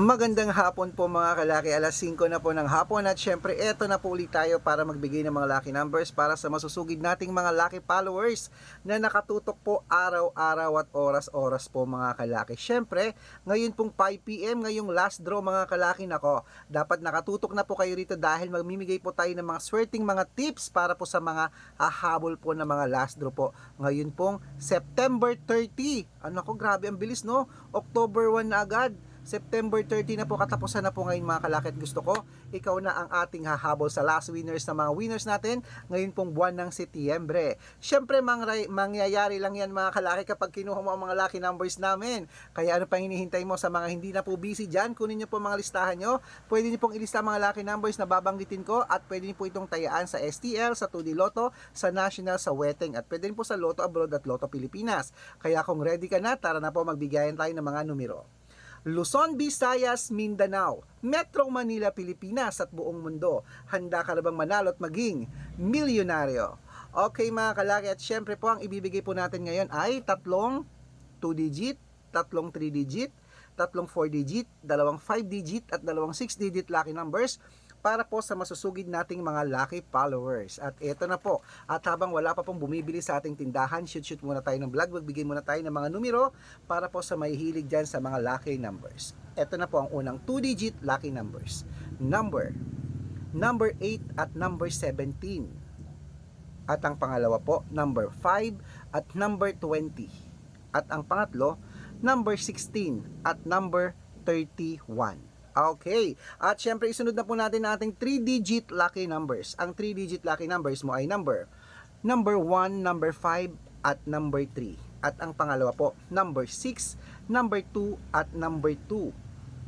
Magandang hapon po mga kalaki, alas 5 na po ng hapon at syempre eto na po ulit tayo para magbigay ng mga lucky numbers para sa masusugid nating mga lucky followers na nakatutok po araw-araw at oras-oras po mga kalaki. Syempre, ngayon pong 5pm, ngayong last draw mga kalaki nako, dapat nakatutok na po kayo rito dahil magmimigay po tayo ng mga swerting mga tips para po sa mga hahabol po ng mga last draw po. Ngayon pong September 30, ano ko grabe ang bilis no, October 1 na agad. September 30 na po katapusan na po ngayon mga kalakit. Gusto ko ikaw na ang ating hahabol sa last winners na mga winners natin ngayon pong buwan ng Setyembre. Syempre mangray, mangyayari lang yan mga kalaki kapag kinuha mo ang mga lucky numbers namin. Kaya ano pang hinihintay mo sa mga hindi na po busy dyan? Kunin nyo po mga listahan nyo pwede nyo pong ilista mga lucky numbers na babanggitin ko at pwede nyo po itong tayaan sa STL, sa 2D Lotto, sa National, sa Weteng at pwede rin po sa Lotto Abroad at Lotto Pilipinas. Kaya kung ready ka na tara na po magbigayan tayo ng mga numero Luzon, Visayas, Mindanao, Metro Manila, Pilipinas at buong mundo. Handa ka na bang manalo at maging milyonaryo? Okay mga kalaki at syempre po ang ibibigay po natin ngayon ay tatlong 2 digit, tatlong 3 digit, tatlong 4 digit, dalawang 5 digit at dalawang 6 digit lucky numbers para po sa masusugid nating mga lucky followers. At eto na po. At habang wala pa pong bumibili sa ating tindahan, shoot-shoot muna tayo ng vlog. Magbigay muna tayo ng mga numero para po sa mahihilig dyan sa mga lucky numbers. Eto na po ang unang 2-digit lucky numbers. Number, number 8 at number 17. At ang pangalawa po, number 5 at number 20. At ang pangatlo, number 16 at number 31. Okay. At syempre, isunod na po natin ang ating 3-digit lucky numbers. Ang 3-digit lucky numbers mo ay number number 1, number 5, at number 3. At ang pangalawa po, number 6, number 2, at number 2.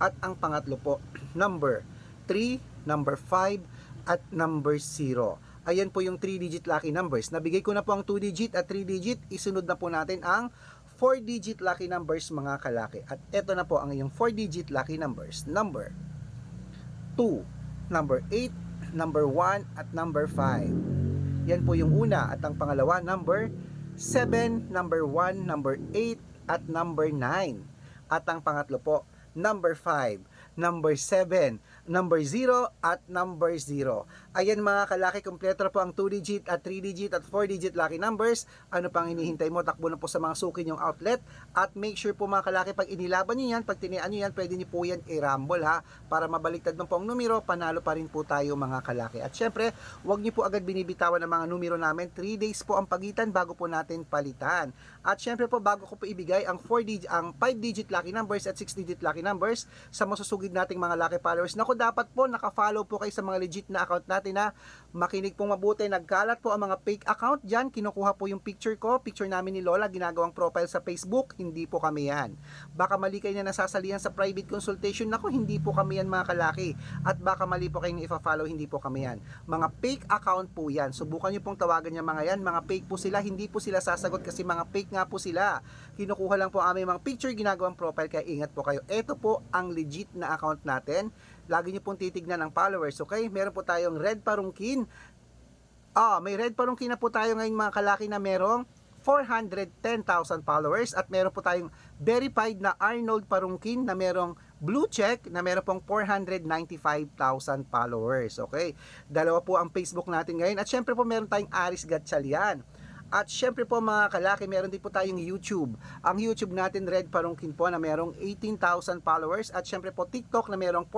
At ang pangatlo po, number 3, number 5, at number 0. Ayan po yung 3-digit lucky numbers. Nabigay ko na po ang 2-digit at 3-digit. Isunod na po natin ang 4-digit lucky numbers mga kalaki. At eto na po ang iyong 4-digit lucky numbers. Number 2, number 8, number 1, at number 5. Yan po yung una. At ang pangalawa, number 7, number 1, number 8, at number 9. At ang pangatlo po, number 5, number 7, number 0, at number 0. Ayan mga kalaki, kompleto po ang 2-digit at 3-digit at 4-digit lucky numbers. Ano pang hinihintay mo? Takbo na po sa mga suki yung outlet. At make sure po mga kalaki, pag inilaban nyo yan, pag tinian nyo yan, pwede nyo po yan i-rumble ha. Para mabaliktad ng po ang numero, panalo pa rin po tayo mga kalaki. At syempre, huwag nyo po agad binibitawan ng mga numero namin. 3 days po ang pagitan bago po natin palitan. At syempre po, bago ko po ibigay ang 4 digit, ang 5 digit lucky numbers at 6 digit lucky numbers sa masusugid nating mga lucky followers. Naku, dapat po naka-follow po kayo sa mga legit na account natin na makinig pong mabuti. Nagkalat po ang mga fake account dyan. Kinukuha po yung picture ko, picture namin ni Lola, ginagawang profile sa Facebook. Hindi po kami yan. Baka mali kayo na nasasalihan sa private consultation. Naku, hindi po kami yan mga kalaki. At baka mali po kayong ifa-follow, hindi po kami yan. Mga fake account po yan. Subukan nyo pong tawagan yung mga yan. Mga fake po sila. Hindi po sila sasagot kasi mga fake nga po sila. Kinukuha lang po aming mga picture, ginagawang profile. Kaya ingat po kayo. Ito po ang legit na account natin. Lagi nyo pong titignan ang followers, okay? Meron po tayong red parungkin. Ah, may red parungkin na po tayo ngayon mga kalaki na merong 410,000 followers at meron po tayong verified na Arnold Parungkin na merong blue check na meron pong 495,000 followers. Okay? Dalawa po ang Facebook natin ngayon at syempre po meron tayong Aris Gatchalian. At syempre po mga kalaki, meron din po tayong YouTube. Ang YouTube natin, Red Parungkin po, na merong 18,000 followers. At syempre po TikTok na merong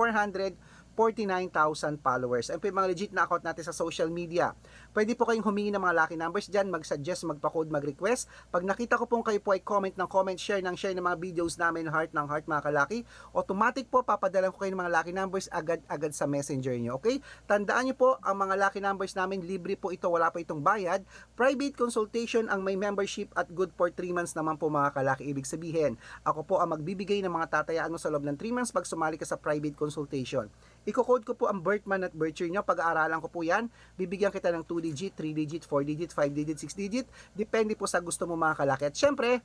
449,000 followers. Po yung mga legit na account natin sa social media. Pwede po kayong humingi ng mga lucky numbers dyan, mag-suggest, magpa-code, mag-request. Pag nakita ko pong kayo po ay comment ng comment, share ng share ng mga videos namin, heart ng heart mga kalaki, automatic po papadalan ko kayo ng mga lucky numbers agad-agad sa messenger nyo. Okay? Tandaan nyo po, ang mga lucky numbers namin, libre po ito, wala pa itong bayad. Private consultation ang may membership at good for 3 months naman po mga kalaki. Ibig sabihin, ako po ang magbibigay ng mga tatayaan mo sa loob ng 3 months pag sumali ka sa private consultation. Iko-code ko po ang birth month at birth year nyo. Pag-aaralan ko po yan. Bibigyan kita ng 2 digit, 3 digit, 4 digit, 5 digit, 6 digit. Depende po sa gusto mo mga kalaki. At syempre,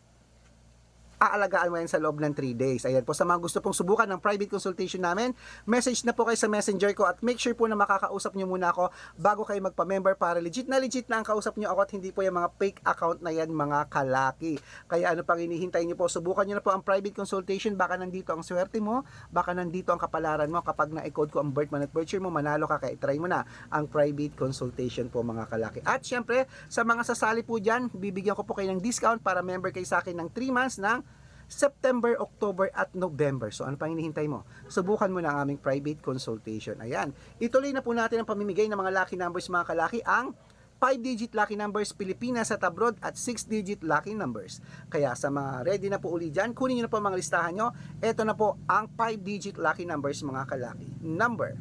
aalagaan mo yan sa loob ng 3 days. Ayan po, sa mga gusto pong subukan ng private consultation namin, message na po kayo sa messenger ko at make sure po na makakausap nyo muna ako bago kayo magpa-member para legit na legit na ang kausap nyo ako at hindi po yung mga fake account na yan mga kalaki. Kaya ano pang hinihintay nyo po, subukan nyo na po ang private consultation, baka nandito ang swerte mo, baka nandito ang kapalaran mo kapag na-code ko ang birth month at birth mo, manalo ka, kaya try mo na ang private consultation po mga kalaki. At syempre, sa mga sasali po dyan, bibigyan ko po kayo ng discount para member kayo sa akin ng 3 months ng September, October at November. So ano pang hinihintay mo? Subukan mo na ang aming private consultation. Ayan. Ituloy na po natin ang pamimigay ng mga lucky numbers mga kalaki ang 5-digit lucky numbers Pilipinas at abroad at 6-digit lucky numbers. Kaya sa mga ready na po uli dyan, kunin nyo na po mga listahan nyo. Ito na po ang 5-digit lucky numbers mga kalaki. Number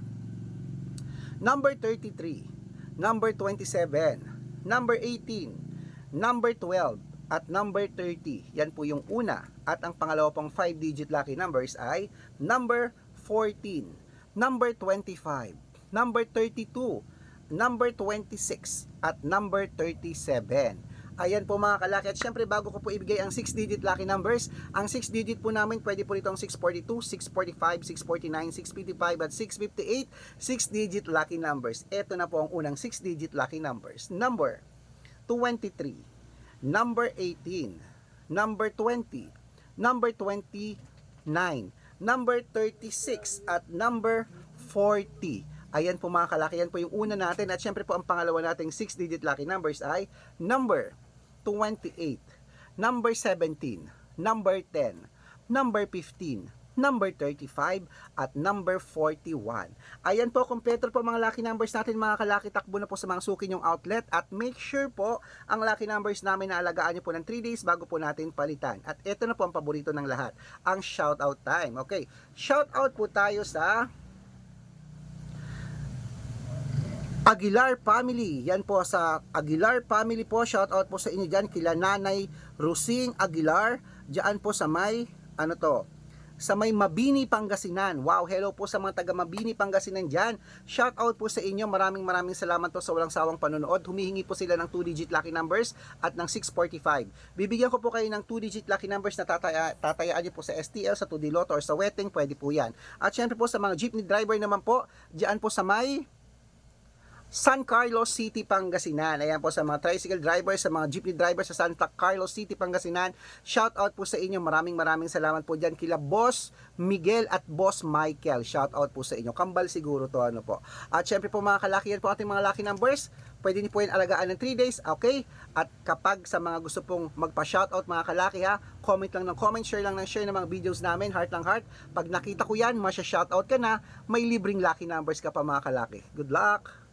Number 33, number 27, number 18, number 12, at number 30. Yan po yung una. At ang pangalawa pong 5-digit lucky numbers ay number 14, number 25, number 32, number 26, at number 37. Ayan po mga kalaki. At syempre bago ko po ibigay ang 6-digit lucky numbers, ang 6-digit po namin pwede po itong 642, 645, 649, 655 at 658 6-digit lucky numbers. Ito na po ang unang 6-digit lucky numbers. Number 23, number 18, number 20, number 29, number 36 at number 40. Ayan po mga kalaki, yan po yung una natin. At syempre po ang pangalawa nating 6-digit lucky numbers ay number 28, number 17, number 10, number 15, number 35, at number 41. Ayan po, kompleto po mga lucky numbers natin mga kalaki. Takbo na po sa mga suki yung outlet at make sure po ang lucky numbers namin na alagaan nyo po ng 3 days bago po natin palitan. At ito na po ang paborito ng lahat, ang shoutout time. Okay, shoutout po tayo sa Aguilar family. Yan po sa Aguilar family po. Shout out po sa inyo diyan kila Nanay Rusing Aguilar. Diyan po sa may ano to? Sa may Mabini, Pangasinan. Wow, hello po sa mga taga Mabini, Pangasinan diyan. Shout out po sa inyo. Maraming maraming salamat po sa walang sawang panonood. Humihingi po sila ng 2-digit lucky numbers at ng 645. Bibigyan ko po kayo ng 2-digit lucky numbers na tataya, tatayaan niyo po sa STL, sa 2D Lotto or sa Wedding, pwede po yan. At syempre po sa mga jeepney driver naman po, diyan po sa may San Carlos City, Pangasinan. Ayan po sa mga tricycle drivers, sa mga jeepney drivers sa Santa Carlos City, Pangasinan. Shout out po sa inyo. Maraming maraming salamat po dyan kila Boss Miguel at Boss Michael. Shout out po sa inyo. Kambal siguro to ano po. At syempre po mga kalaki yan po ating mga lucky numbers. Pwede niyo po yan alagaan ng 3 days, okay? At kapag sa mga gusto pong magpa-shoutout mga kalaki ha, comment lang ng comment, share lang ng share ng mga videos namin, heart lang heart. Pag nakita ko yan, masya-shoutout ka na, may libreng lucky numbers ka pa mga kalaki. Good luck!